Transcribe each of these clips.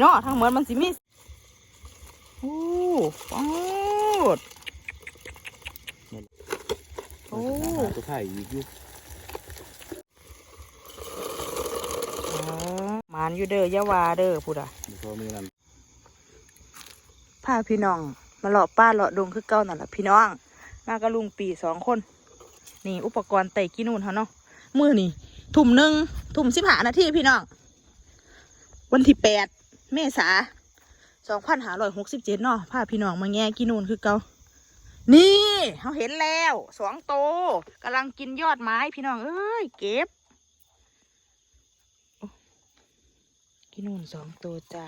เนาะทั้งหมดมันสิมีโอ้ปอดโอ้ตัวไข่อีกอยู่อ๋อหมานอยู่เด้อยาวาเด้อพูดอะเดี๋ยวพอมีนั่นพาพี่น้อง มาเลาะป้าเลาะดงคือเก่านั่นแหละพี่น้อง มากับลุงปีสองคน นี่อุปกรณ์ไต่กินนูนเขาเนาะมือนี่ทุ่มหนึ่งทุ่มสิบห้านาทีพี่น้อง วันที่แปด เมษาสองพันหาร้อยหกสิบเจ็ดเนาะพาพี่น้องมาแง่กินนูนคือเกานี่เขาเห็นแล้วสองโตวกำลังกินยอดไม้พี่น้องเอ้ยเก็บกินนูนสองตัวจ้า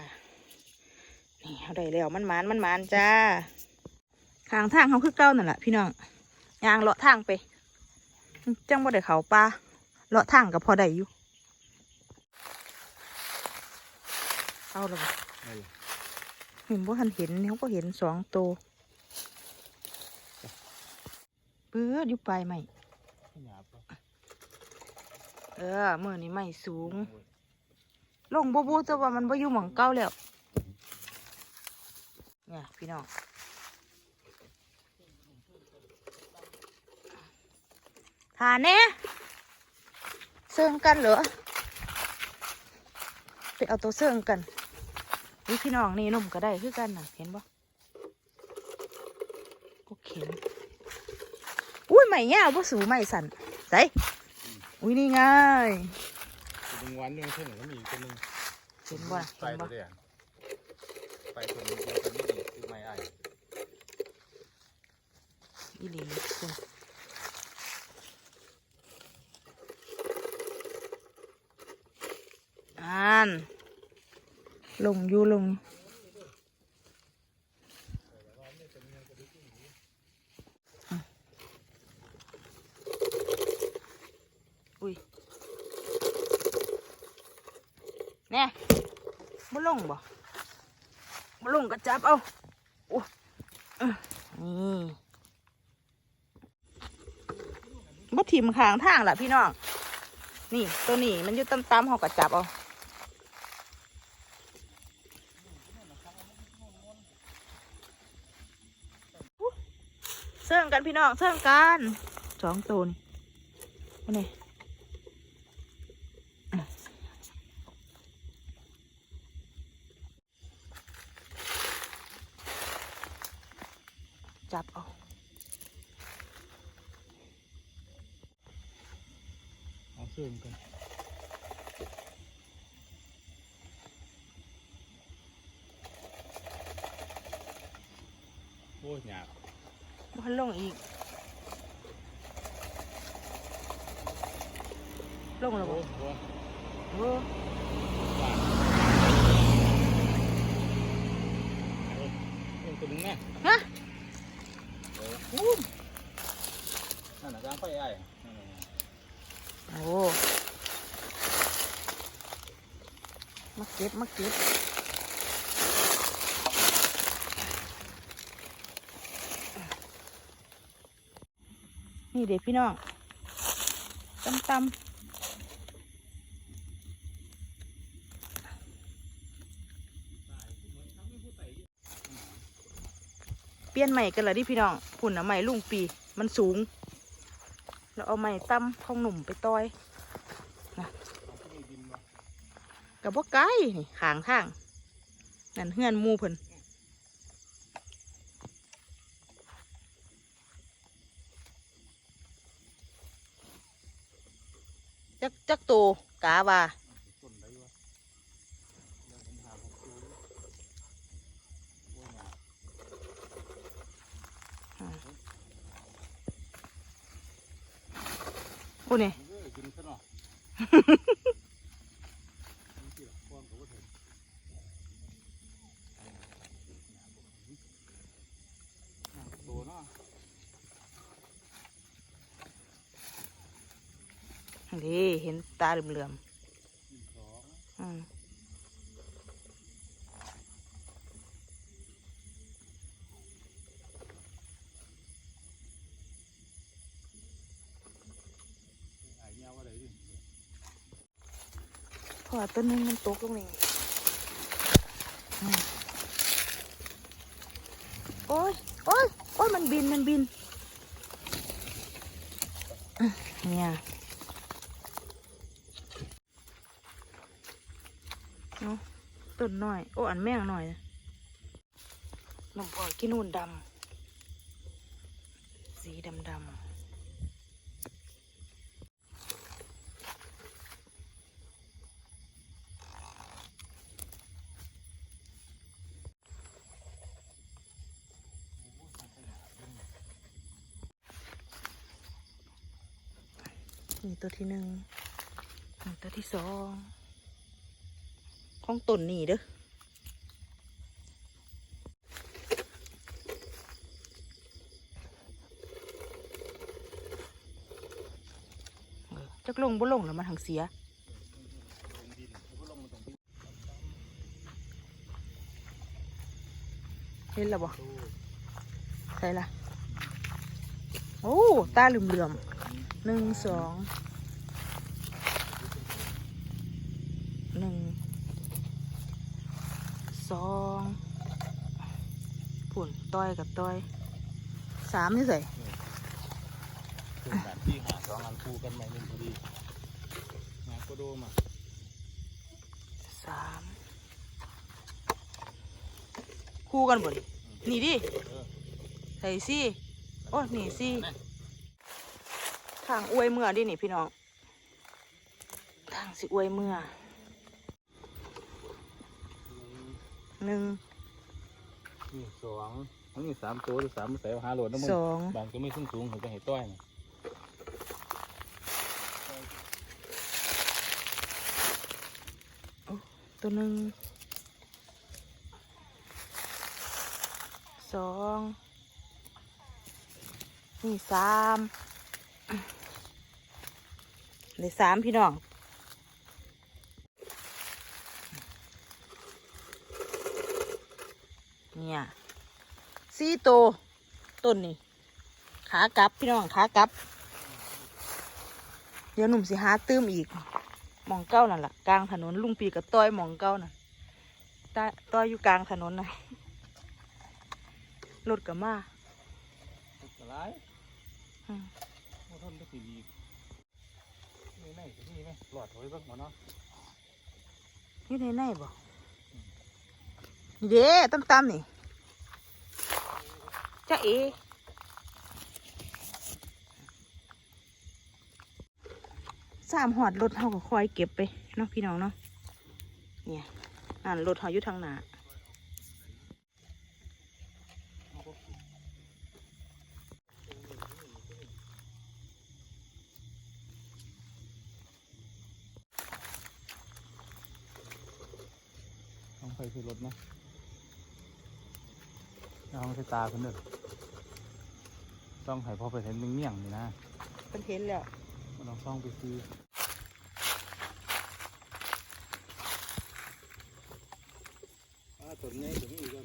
นี่เขาได้แล้วมันหมานมันหมานจ้าทางทางเขาคือเก้านั่นแหละพี่น้องยางเลาะทางไปจังบ่ได้เขาปลาเลาะทางกับพอได้อยู่ เอาและบ่ได้เห็นบ่ทันเห็นเขาก็เห็นสองตัวเปื้ออยู่ปลายใหม่หยาบปะเออมือนี้ไม่สูง ลงบูบูแต่ว่ามันบ่อยู่หม่องเก้าแล้วเนี่ยพี่น้องทานเน่เสื่องกันเหรอไปเอาตัวเสื่องกัน นี่พี่น้องนี่หนุ่มก็ได้คือกันน่ะเห็นปะก็เข็นอุ้ยใหม่เงี้ยว่าสูใหม่สั่นใส่อุ้ยนี่ไงตัวนึงวันหนึงเท่าไหร่ก็มีตัวนึงเห็นบ่ล่ะไปเห็นตับ่วเดียวไปตัวนึงตัวนี้ดีคือไม่ไอ้อีหลีคุณอ่าน ลงอยู่ลงอุ้ยแน่บ่ลงบ่บ่ลงก็จับเอาโอ้นี่บ่ถิ่มข้างทางล่ะพี่น้อง นี่ตัวนี้มันอยู่ต่ำๆเขาก็จับเอา เสื่องกันพี่น้องเสื่องกันสองตัวนี่นี่จับเอาเอาเสื่อมกันโอ้ยหยาบ พันลงอีก ลงแล้วบ่โอ้ตัวนึงแน่ฮะเอออู้นั่นน่ะกลางไฟไอ้โอ้มาเก็บมาเก็บ นี่เด็กพี่น้องตำตำเปลี่ยนใหม่กันเลยดิพี่น้องผุ่นอะใหม่ลุงปีมันสูง เราเอาใหม่ตั้มของหนุ่มไปต้อยนะกับว่าไกลนี่ขางทางนั่นเฮือนมูเพิ่นจักจักโต กาว่าโอ้ยหยาบโอ้นี่เอ้ยกินซะหน่อยนี่สิล่ะความกับว่าเถิดอะโตเนาะ นี่เห็นตาเหลื่อมหนึ่งสองๆอืมไอ้เงี้ยว่าอะไรดิเพราะว่าต้นนึงมันตกลงนี่โอ้ย โอ้ย โอ้ย มันบิน มันบินเนี่ยเนาะ ต้นน้อย โอ้ อันแม่งหน่อยหนุ่มพอกินนูนดำ สีดำดำนี่ตัวที่หนึ่งนี่ตัวที่สอง ของต้นนี่เด้อเออจักลงบ่ลงแล้วมันหังเสียเห็นแล้วบ่ใส่ละโอ้ตาเหลื่อมๆหนึ่งสองหนึ่งสองผุ่น ต้อยกับต้อยสามนี่ใส่คือแบบที่หาสองอันคู่กันใหม่หนึ่งพอดีงานก็โดมาสามคู่กันบ่นนี่ดิเออใส่สิโอ้นี่สิทางอวยเมื่อดินี่พี่น้องทางสิอวยเมื่อหนึ่งนี่สอง อันนี้สามตัวหรือสามใส่หาโหลดนะมึงสองบางก็ไม่สูงสูงๆเขาจะให้ต้อยนะตัวหนึ่งสองนี่สามเหลยสามพี่น้อง เนี่ย สี่ตัวต้นนี่ขากลับพี่น้องขากลับ เดี๋ยวหนุ่มสิหาตื้มอีกหมองเก้านั่นแหละกลางถนนลุงปีกับต้อยหมองเก้าน่ะต้อยต้อยอยู่กลางถนนน่ะรถกับมาอะไรอืมว่าทนได้สีดีนี่ไหนสินี่ไหมหลอดไว้บ้างหมดเนาะอยู่ในไหนบ่นี่เด้ตั้มตั้มๆนี่ จ้าเอสามหอดรถเขาก็คอยเก็บไปเนาะพี่น้องเนาะเนี่ยนั่นรถเขาอยู่ทางหน้าต้องไปคือรถนะเอาใส่ตาคนเด้อ ต้องให้พอไปเห็นเมี่ยงๆนี่นะเป็นเห็นแล้วมันต้องซ่องไปซื้ออ่าต้นนี้ต้นนี้กัน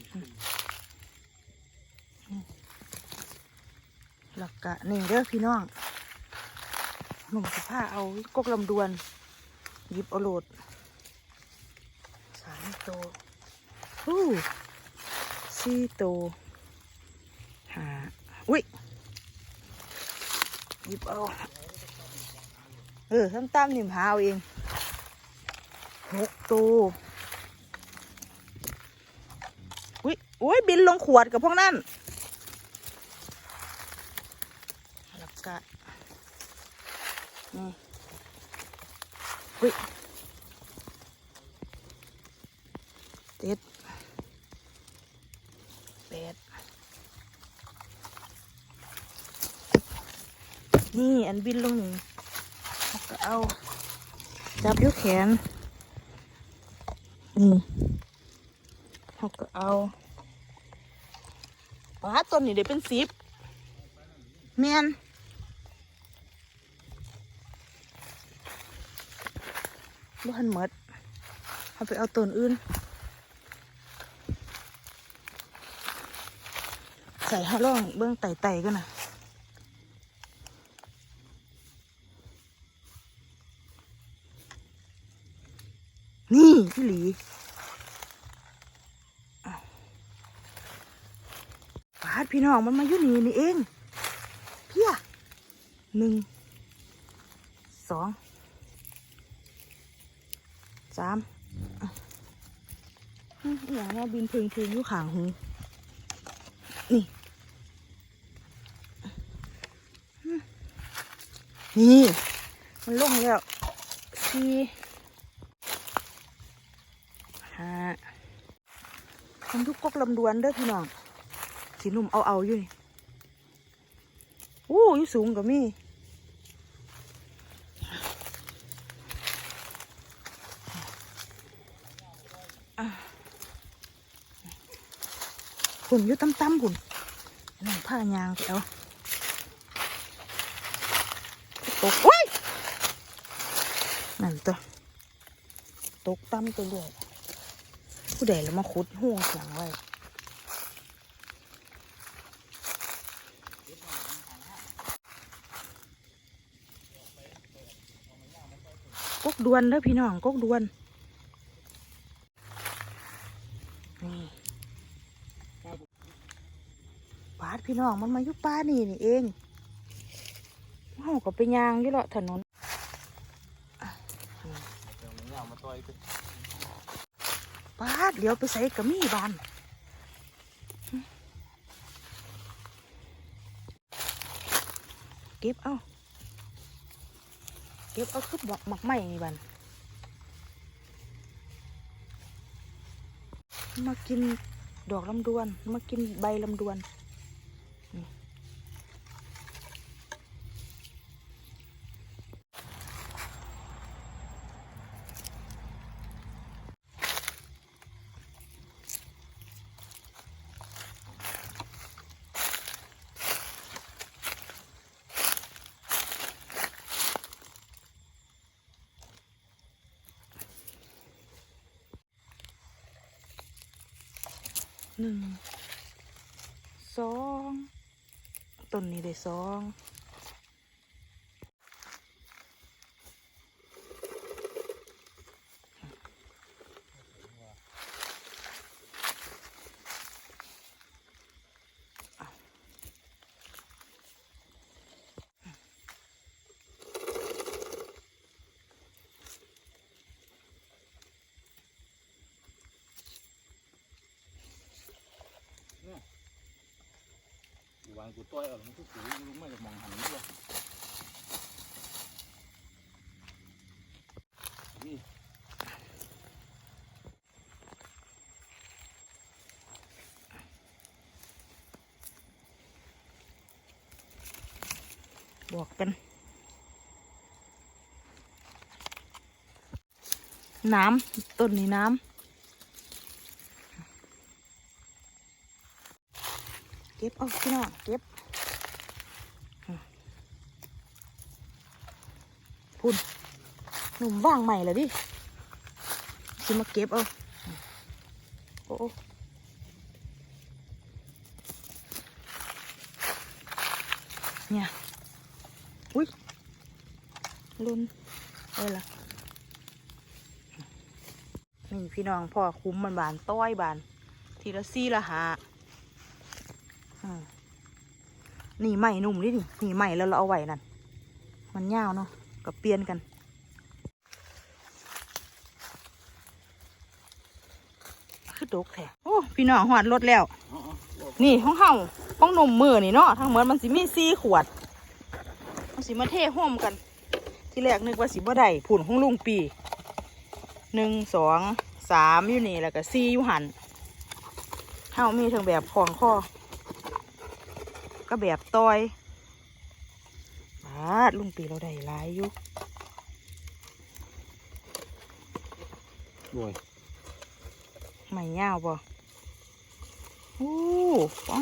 หลักกะนี่เด้อพี่น้องหนุ่มสิผ้าเอากกลำดวนหยิบเอาโหลดสามโตวฮู้สี่โตวหาอุ้ย หยิบเอาเออตั้มตั้มนิ่มหาเอาเองหกโตวอุ้ยอุ้ยบินลงขวดกับพวกนั้นแล้วก็นี่อุ้ยเจ็ดแปด นี่อันบินลงนี่ก็เอา จับยกแขน นี่แล้วก็เอาปลาตัวนี้เดี๋ยวเป็นสิบแมนบ่ทันหมดเอาไปเอาต้นอื่น ใส่ให้ล่องเบื้องไต่ๆกันนะ นี่พี่หลีปาดพี่น้องมันมาอยู่นี่นี่เอง เพี้ยหนึ่ง สอง สามอย่างว่าบินพึงพึงอยู่ขางหู นี่ นี่ มันลงแล้วสี่ ห้าทำทุกกกลำดวนเด้อพี่น้องสีนุ่มเอาเอาๆอยู่นี่อู้ยูสูงกว่ามี่หุ่นอยู่ตั้มๆหุ่นนั่งผ้ายางไปเอาตกโอ้ยนั่นตัว ตกตั้มตัวเรื่อย ผู้ใดแล้วมาขุดห่วงเสียงไว้กกดวนเด้อพี่น้องกกดวนนี่ปาดพี่น้องมันมาอยู่ป้านี่นี่เองเฮาก็ไปยางอยู่เลาะถนน ปาดเดี๋ยวไปใส่กระมี่บานเก็บเอาเก็บเอาคือบอกหมักไหม้นี่บันมากินดอกลำดวน มากินใบลำดวน หนึ่งสองต้นนี้ได้สอง อยู่วางกูต่อยเอาล้วมันก็สูงลุงไม่จะมองหันนี่หรอกนี่บวกกัน น้ำต้นนี้น้ำ ก็บเอาพี่น้องเก็บพุ่นหนุ่มว่างใหม่เลยดิสิมาเก็บเอาโอ้เนี่ยอุ้ยลุนเอ้ยล่ะนี่พี่น้องพ่อคุ้มมันบานต้อยบาน ทีละซี่ละหาอืม หนีใหม่นุ่มดินี่นี่ใหม่แล้วเราเอาไหวนั่น มันยาวเนาะก็เปลี่ยนกันคือดกแท้โอ้พี่น้องหอดรถแล้ว นี่ห้องเฮาห้องนมมือนี่เนาะทั้งหมดมันสิมีสี่ขวดมันสิมาเทห่มกัน ที่แรกนึกว่าสิบ่ได้ผุ่นของลุงปีหนึ่งสองสามอยู่นี่แล้วก็สี่อยู่หันเฮามีทั้งแบบของข้อ ก็แบบต้อยบาดลุงปีเราได้หลายอยู่รวยไม่ยาวบ่โอ้ปอ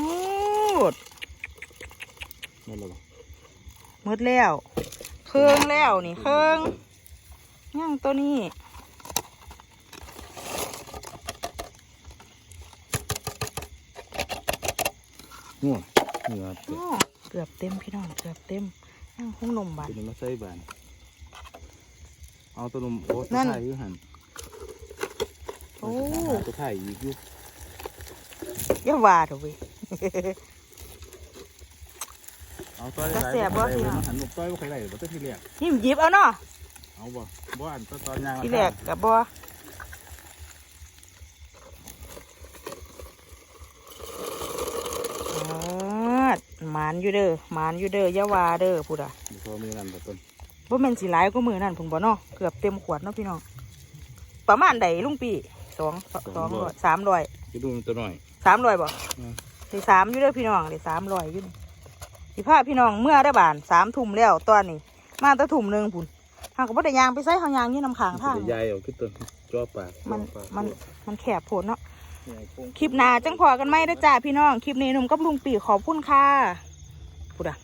ดนั่นเลยหมดแล้ว เครื่องแล้วนี่เครื่องย่างตัวนี้งัวเห นือเกิดอ้อเกือบเต็มพี่น้องเกือบเต็มย่างของนมบานตัวนี้มาใส่บานเอาตัวนมโอ้ตัวนั่น ไทยอยู่หันโอ้ตัวไทยอีกอยู่อย่าว่าเถอะเว้ย เอาต้อยจะเสียบ่พี่น้อง หันหนุกต้อยบ่เคยได้บ่ต้นที่เรียกนี่หยิบเอาเนาะเอาบ่บ่อันต้นตอนยางที่แรกกับบัวหมานอยู่เด้อหมานอยู่เด้ออยาวาเด้อพูดอะพอมีนั่นบ่ต้นบ่แม่นสิหลายก็มือนั่นพุ่นบ่เนาะเกือบเต็มขวดเนาะพี่น้องประมาณใดลุงปีสองสองร้อยสามร้อยที่ดูมันตัวหน่อยสามร้อยบ่อืมได้สามอยู่เด้อพี่น้องได้สามร้อยอยู่นี่สิพาพี่น้องเมื่อได้อบานสามทุ่มแล้วตอนนี้ มาแตะทุ่มหนึ่งพุ่นหางก็บ่ได้ยางไปใส่หางยางอยู่น้ำขางทางใหญ่เอาคือต้นจ่อปากมันจ่อปากมันมันแคบโผลเนาะใหญ่โป่งคลิปหน้าจังพอกันไหมนะจ้าพี่น้อง คลิปนี้หนุ่มกับลุงปีขอบคุณค่ะ พูดอะ